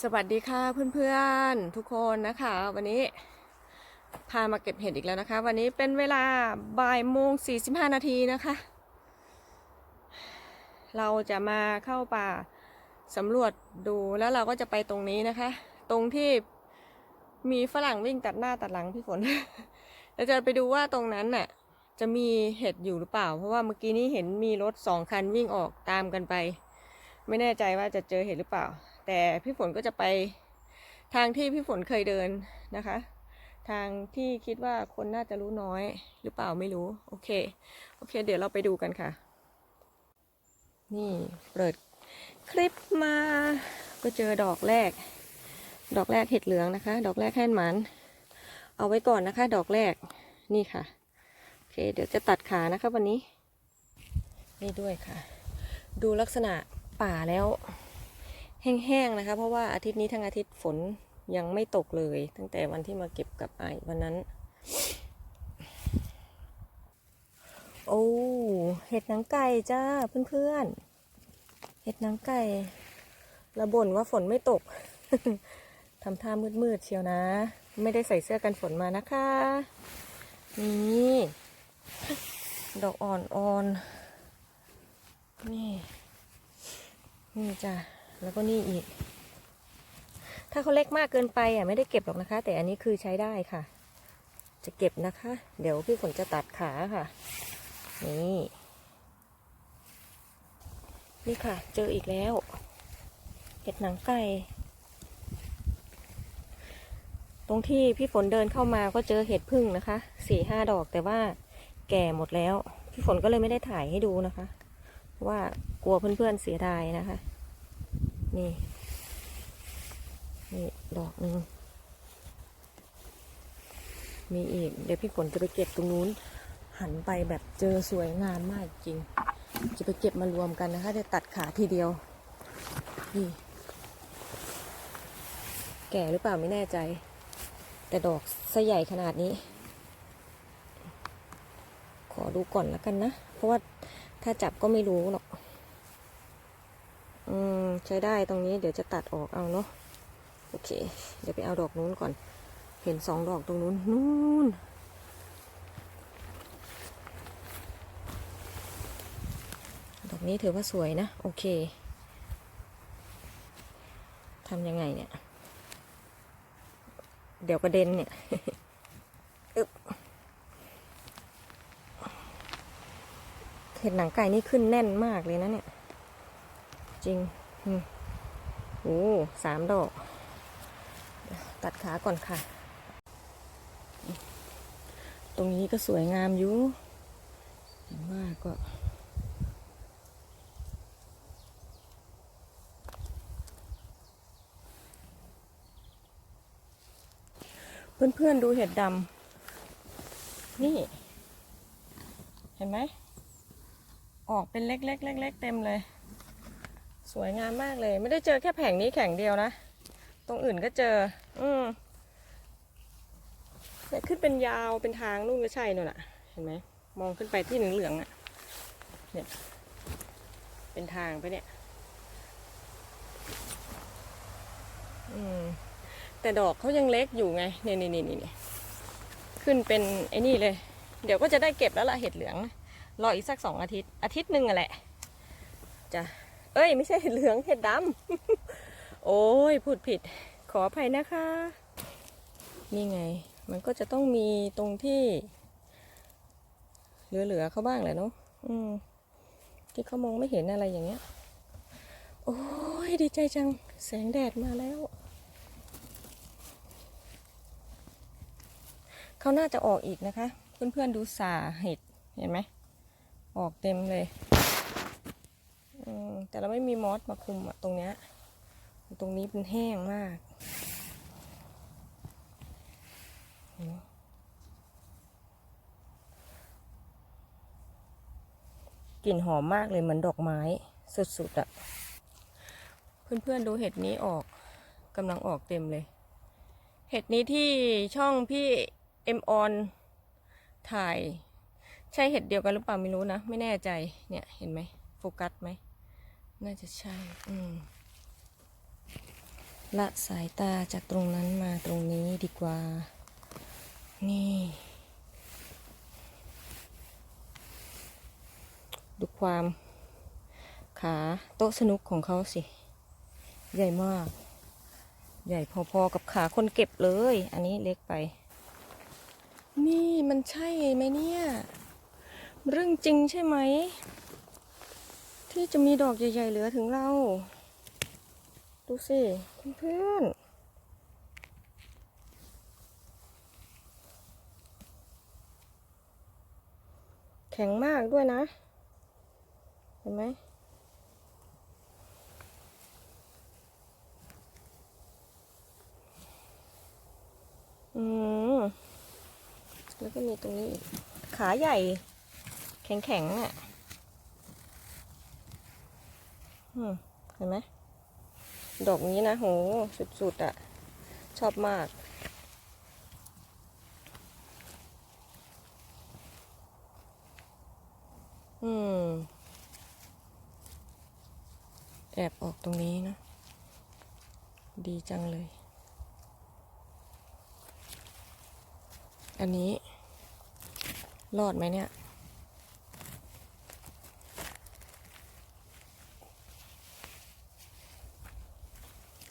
สวัสดีค่ะเพื่อนๆ ทุกคนนะคะ วันนี้พามาเก็บเห็ดอีกแล้วนะคะ วันนี้เป็นเวลาบ่ายโมง45นาทีนะคะ เราจะมาเข้าป่าสำรวจดูแล้วเราก็จะไปตรงนี้นะคะ ตรงที่มีฝรั่งวิ่งตัดหน้าตัดหลังพี่ฝนเราจะไปดูว่าตรงนั้นน่ะจะมีเห็ดอยู่หรือเปล่า เพราะว่าเมื่อกี้นี้เห็นมีรถสองคันวิ่งออกตามกันไป ไม่แน่ใจว่าจะเจอเห็ดหรือเปล่า แต่พี่ฝนก็จะไปทางที่พี่ฝนเคยเดินนะคะ ทางที่คิดว่าคนน่าจะรู้น้อยหรือเปล่าไม่รู้ โอเค โอเค เดี๋ยวเราไปดูกันค่ะ นี่เปิดคลิปมาก็เจอดอกแรก ดอกแรกเห็ดเหลืองนะคะ ดอกแรกแห่นหมัน เอาไว้ก่อนนะคะ ดอกแรกนี่ค่ะ โอเค เดี๋ยวจะตัดขานะคะวันนี้ นี่ด้วยค่ะ ดูลักษณะป่าแล้ว แห้งๆนะคะ เพราะว่าอาทิตย์นี้ทั้งอาทิตย์ฝนยังไม่ตกเลย ตั้งแต่วันที่มาเก็บกับไอวันนั้น โอ้เห็ดหนังไก่จ้าเพื่อนๆเห็ดหนังไก่ระบ่นว่าฝนไม่ตกทำท่ามืดๆเชียวนะ ไม่ได้ใส่เสื้อกันฝนมานะคะ นี่ดอกอ่อนๆนี่ นี่จ้ะ แล้วก็นี่อีก ถ้าเขาเล็กมากเกินไปอะไม่ได้เก็บหรอกนะคะ แต่อันนี้คือใช้ได้ค่ะ จะเก็บนะคะ เดี๋ยวพี่ฝนจะตัดขาค่ะ นี่นี่ค่ะ เจออีกแล้วเห็ดหนังไก่ตรงที่พี่ฝนเดินเข้ามาก็เจอเห็ดพึ่งนะคะสี่ห้าดอกแต่ว่าแก่หมดแล้ว พี่ฝนก็เลยไม่ได้ถ่ายให้ดูนะคะ ว่ากลัวเพื่อนๆเสียดายนะคะ นี่ นี่ ดอกหนึ่ง มีอีก เดี๋ยวพี่ฝนจะไปเก็บตรงนู้น หันไปแบบเจอสวยงามมากจริง จะไปเก็บมารวมกันนะคะ จะตัดขาทีเดียว นี่ แก่หรือเปล่าไม่แน่ใจ แต่ดอกไซใหญ่ขนาดนี้ ขอดูก่อนแล้วกันนะ เพราะว่าถ้าจับก็ไม่รู้หรอก อืมใช้ได้ตรงนี้เดี๋ยวจะตัดออกเอาเนาะโอเค เดี๋ยวไปเอาดอกนู้นก่อน เห็นสองดอกตรงนู้นนู้นดอกนี้ถือว่าสวยนะ โอเคทำยังไงเนี่ย เดี๋ยวกระเด็นเนี่ยอึบเห็ดหนังไก่นี่ขึ้นแน่นมากเลยนะเนี่ย จริงอืมโอ้สามดอก ตัดขาก่อนค่ะ ตรงนี้ก็สวยงามอยู่เห็นว่าก็เพื่อนๆดูเห็ดดำ นี่ เห็นไหม ออกเป็นเล็กๆเล็กๆเต็มเลย สวยงามมากเลย ไม่ได้เจอแค่แผงนี้แข่งเดียวนะ ตรงอื่นก็เจอ อืมเนี่ยขึ้นเป็นยาวเป็นทางนู่นก็ใช่นู่นน่ะ เห็นไหมมองขึ้นไปที่เหลืองๆอะ เนี่ย เป็นทางไปเนี่ย อืม แต่ดอกเขายังเล็กอยู่ไง เนี่ยนี่นี่นี่ขึ้นเป็นไอ้นี่เลย เดี๋ยวก็จะได้เก็บแล้วละเห็ดเหลือง รออีกสักสองอาทิตย์ อาทิตย์หนึ่งอะแหละ จะ เอ้ย ไม่ใช่เห็ดเหลืองเห็ดดำ โอ้ยพูดผิด ขออภัยนะคะ นี่ไง มันก็จะต้องมีตรงที่ เหลือๆเขาบ้างแหละเนาะอืม ที่เขามองไม่เห็นอะไรอย่างเงี้ย โอ้ยดีใจจัง แสงแดดมาแล้วเขาน่าจะออกอีกนะคะ เพื่อนๆดูสาเห็ดเห็นไหมออกเต็มเลย แต่เราไม่มีมอสมาคุมอะตรงเนี้ย ตรงนี้เป็นแห้งมากกลิ่นหอมมากเลยเหมือนดอกไม้สุดๆอะเพื่อนๆดูเห็ดนี้ออกกำลังออกเต็มเลย เห็ดนี้ที่ช่องพี่เอ็มออนถ่าย ใช่เห็ดเดียวกันหรือเปล่าไม่รู้นะ ไม่แน่ใจเนี่ยเห็นไหมโฟกัสไหม น่าจะใช่ อืม ละสายตาจากตรงนั้นมาตรงนี้ดีกว่า นี่ ดูความขาโต๊ะสนุกของเขาสิ ใหญ่มาก ใหญ่พอๆกับขาคนเก็บเลย อันนี้เล็กไป นี่มันใช่ไหมเนี่ย เรื่องจริงใช่ไหม ที่จะมีดอกใหญ่ ๆ เหลือถึงเรา ดูสิเพื่อนแข็งมากด้วยนะ เห็นไหมอืม แล้วก็มีตรงนี้ ขาใหญ่ แข็งๆอะอืม เห็นไหม ดอกนี้นะโหสุดๆอะ่ะ ชอบมากอืม แอบออกตรงนี้นะ ดีจังเลย อันนี้ รอดไหมเนี่ย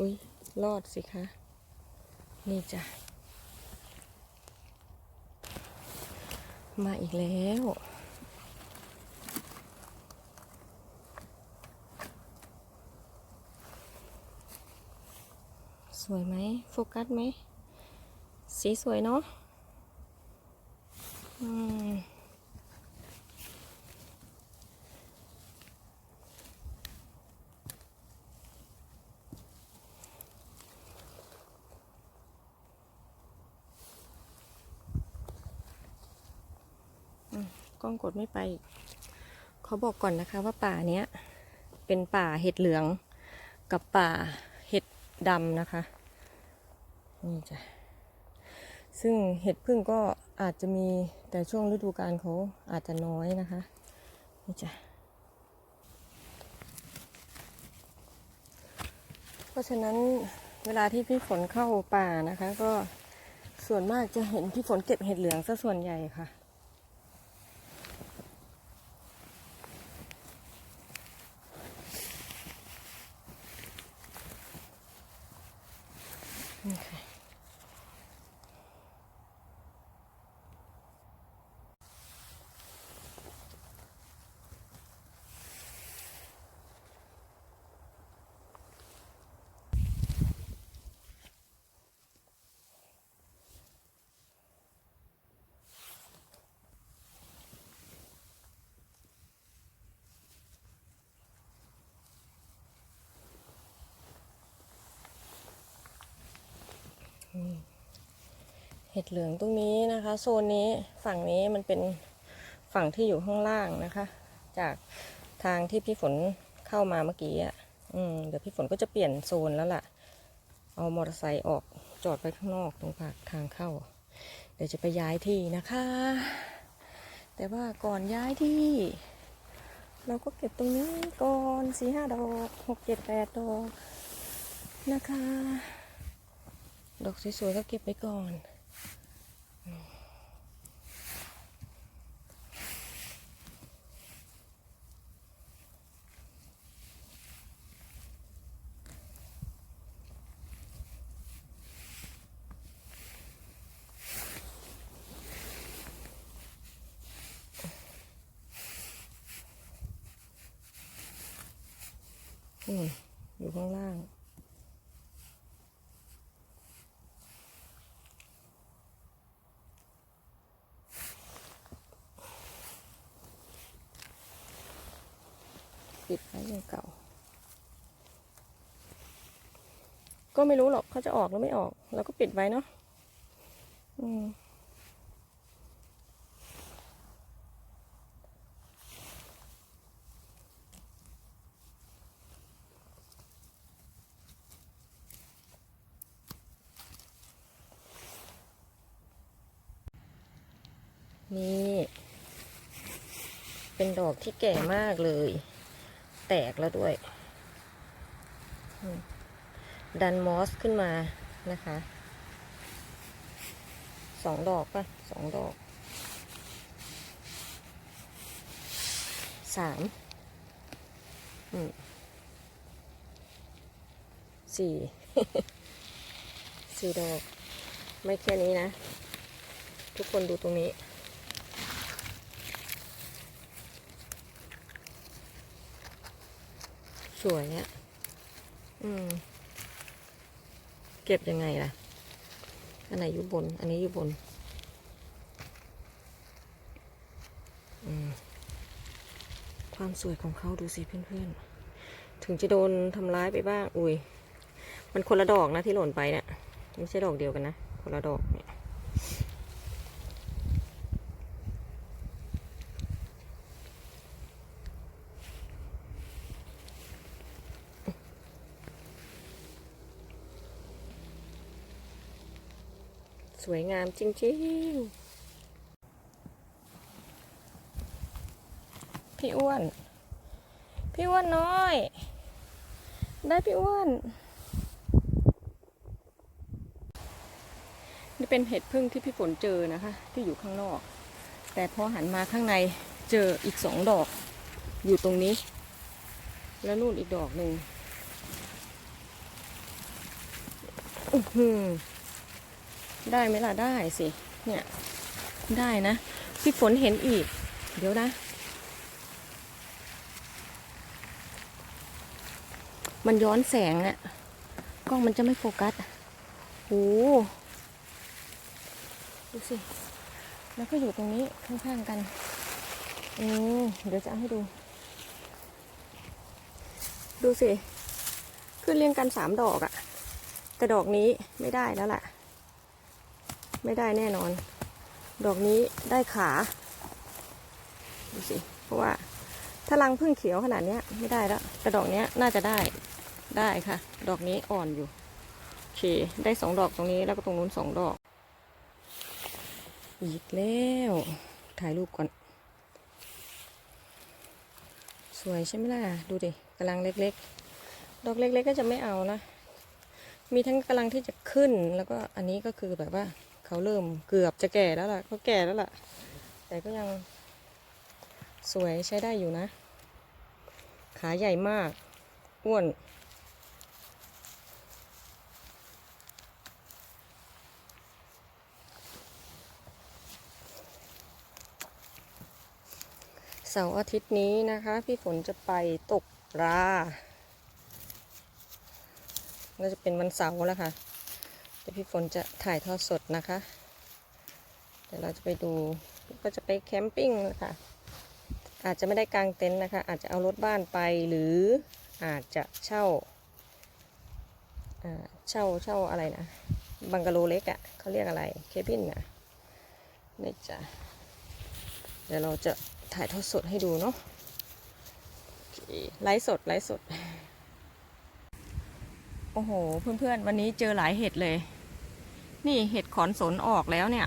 อุ้ยรอดสิคะ นี่จ้ะ มาอีกแล้วสวยไหมโฟกัสไหม สีสวยเนาะอืม ก ล้องกดไม่ไปเขาบอกก่อนนะคะว่าป่าเนี้ยเป็นป่าเห็ดเหลืองกับป่าเห็ดดำนะคะ นี่จ้ะ ซึ่งเห็ดพึ่งก็อาจจะมีแต่ช่วงฤดูกาลเขาอาจจะน้อยนะคะ นี่จ้ะ เพราะฉะนั้นเวลาที่พี่ฝนเข้าป่านะคะ ก็ส่วนมากจะเห็นพี่ฝนเก็บเห็ดเหลืองซะส่วนใหญ่ค่ะ เห็ดเหลืองตรงนี้นะคะ โซนนี้ฝั่งนี้มันเป็นฝั่งที่อยู่ข้างล่างนะคะ จากทางที่พี่ฝนเข้ามาเมื่อกี้อะอืมเดี๋ยวพี่ฝนก็จะเปลี่ยนโซนแล้วล่ะ เอามอเตอร์ไซค์ออกจอดไว้ข้างนอกตรงปากทางเข้า เดี๋ยวจะไปย้ายที่นะคะ แต่ว่าก่อนย้ายที่เราก็เก็บตรงนี้ก่อนสี่ห้าดอกหกเจ็ดแปดดอกนะคะ ดอกสวยๆก็เก็บไปก่อนอืมอยู่ข้างล่าง ปิดไว้อย่างเก่า ก็ ไม่รู้หรอกเขาจะออกหรือไม่ออกเราก็ปิดไว้เนาะอืมนี่ เป็นดอกที่แก่มากเลย แตกแล้วด้วย อืม ดันมอสขึ้นมานะคะสองดอกป่ะสองดอกสามสี่สี่ดอก ไม่แค่นี้นะ ทุกคนดูตรงนี้ สวยอะ่ะ อืม เก็บยังไงล่ะ อันไหนอยู่บน อันนี้อยู่บน ความสวยของเขาดูสิเพื่อนๆ ถึงจะโดนทำร้ายไปบ้าง อุ้ย มันคนละดอกนะที่หล่นไปเนี่ย ไม่ใช่ดอกเดียวกันนะ คนละดอกเนี่ย สวยงามจริงๆ พี่อ้วน พี่อ้วนน้อย ได้พี่อ้วน นี่เป็นเห็ดพึ่งที่พี่ฝนเจอนะคะ ที่อยู่ข้างนอก แต่พอหันมาข้างในเจออีกสองดอก อยู่ตรงนี้ แล้วนู่นอีกดอกหนึ่งอือหือ ได้ไหมล่ะได้สิ เนี่ย ได้นะ พี่ฝนเห็นอีก เดี๋ยวนะ มันย้อนแสงอะกล้องมันจะไม่โฟกัสโอ้ดูสิ แล้วก็อยู่ตรงนี้ข้างๆกันอืมเดี๋ยวจะเอาให้ดู ดูสิ ขึ้นเรียงกันสามดอกอะแต่ดอกนี้ไม่ได้แล้วล่ะ ไม่ได้แน่นอน ดอกนี้ได้ขาดูสิเพราะว่าถ้ารังพึ่งเขียวขนาดนี้ไม่ได้แล้วแต่ดอกนี้น่าจะได้ได้ค่ะ ดอกนี้อ่อนอยู่โอเคได้สองดอกตรงนี้แล้วก็ตรงนู้นสองดอก อีกแล้ว ถ่ายรูปก่อน สวยใช่ไหมล่ะ ดูดิกำลังเล็กๆ ดอกเล็กๆก็จะไม่เอานะ มีทั้งกำลังที่จะขึ้นแล้วก็อันนี้ก็คือแบบว่า เขาเริ่มเกือบจะแก่แล้วล่ะเขาแก่แล้วล่ะ แต่ก็ยังสวยใช้ได้อยู่นะ ขาใหญ่มาก อ้วน เสาร์อาทิตย์นี้นะคะ พี่ฝนจะไปตกปลาน่าจะเป็นวันเสาร์แล้วค่ะ แต่พี่ฝนจะถ่ายทอดสดนะคะ เดี๋ยวเราจะไปดูก็จะไปแคมปิ้งนะคะอาจจะไม่ได้กางเต็นท์นะคะ อาจจะเอารถบ้านไปหรืออาจจะเช่าเช่าเช่าอะไรนะ บังกะโลเล็กอะ่ะเขาเรียกอะไรเคบินนะนี่จ้ะเดี๋ยวเราจะถ่ายทอดสดให้ดูเนาะไลฟ์สดไลฟ์สด โอ้โห เพื่อนๆ วันนี้เจอหลายเห็ดเลย นี่เห็ดขอนสนออกแล้วเนี่ย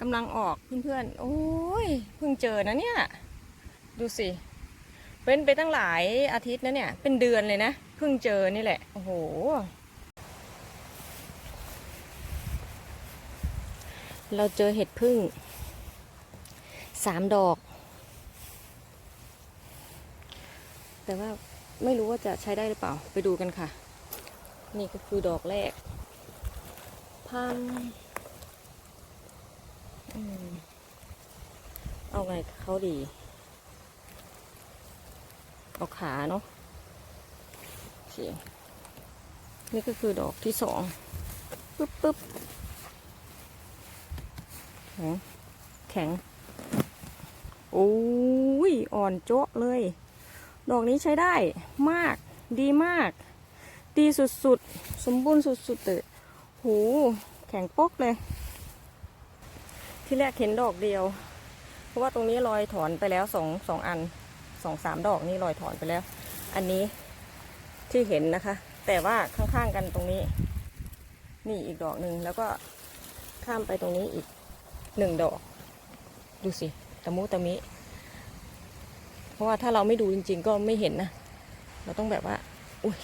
กำลังออกเพื่อนๆ โอ้ยเพิ่งเจอนะเนี่ย ดูสิ เป็นไปตั้งหลายอาทิตย์นะเนี่ย เป็นเดือนเลยนะ เพิ่งเจอนี่แหละ โอ้โห เราเจอเห็ดพึ่งสามดอก แต่ว่าไม่รู้ว่าจะใช้ได้หรือเปล่า ไปดูกันค่ะ นี่ก็คือดอกแรก พันอืมเอาไงเขาดี เอาขาเนาะโอเคนี่ก็คือดอกที่สองปึ๊บปึ๊บแข็งแข็งโอ้ยอ่อนโจ๊ะเลย ดอกนี้ใช้ได้มากดีมาก ดีสุดๆ สมบูรณ์สุดๆเลย หแข็งปกเลย ที่แรกเห็นดอกเดียว เพราะว่าตรงนี้รอยถอนไปแล้วสองสองอันสองสามดอกนี่รอยถอนไปแล้ว อันนี้ที่เห็นนะคะ แต่ว่าข้างๆกันตรงนี้ นี่อีกดอกหนึ่งแล้วก็ข้ามไปตรงนี้อีกหนึ่งดอก ดูสิตะมุตะมิ เพราะว่าถ้าเราไม่ดูจริง ๆ ก็ไม่เห็นนะ เราต้องแบบว่า อุ้ย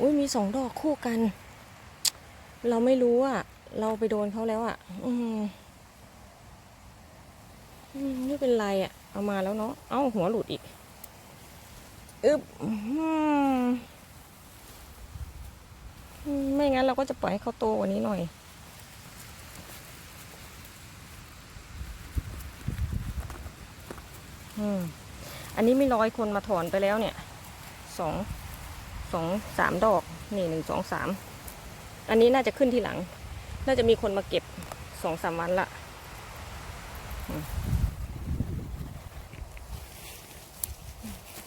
อุ้ยมีสองดอกคู่กัน เราไม่รู้อะ เราไปโดนเขาแล้วอะ อืมไม่เป็นไรอะ เอามาแล้วเนาะ เอ้าหัวหลุดอีก อึบไม่งั้นเราก็จะปล่อยให้เขาโตกว่านี้หน่อย อืม อันนี้ม่ร้อยคนมาถอนไปแล้วเนี่ย สอง สองสามดอก นี่หนึ่งสองสาม อันนี้น่าจะขึ้นทีหลัง น่าจะมีคนมาเก็บสองสามวันละอืม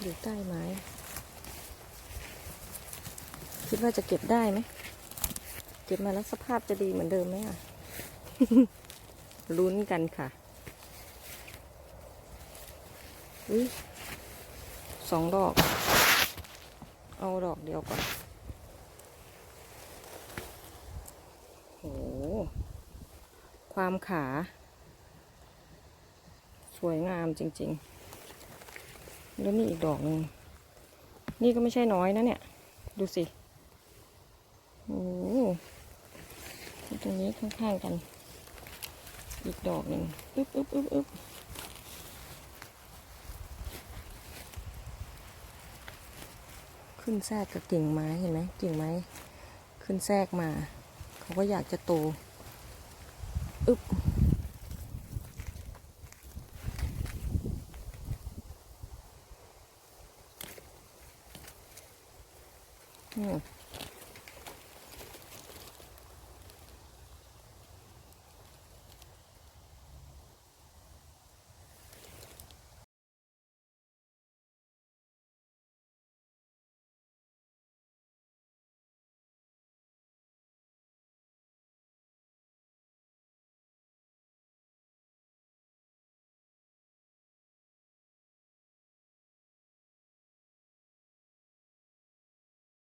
อยู่ใต้ไม้ คิดว่าจะเก็บได้ไหม เก็บมาแล้วสภาพจะดีเหมือนเดิมไหมอะลุ้นกันค่ะอุ้ยสองดอก เอาดอกเดียวก่อน โห ความขา สวยงามจริง ๆ แล้วนี่อีกดอกหนึ่งนี่ก็ไม่ใช่น้อยนะเนี่ย ดูสิโอ้ตรงนี้ข้างๆกัน อีกดอกหนึ่งอึ๊บอึ๊บอึ๊บอึ๊บขึ้นแทรกกับกิ่งไม้เห็นไหมกิ่งไม้ ขึ้นแทรกมา เขาก็อยากจะโต อึ๊บอืม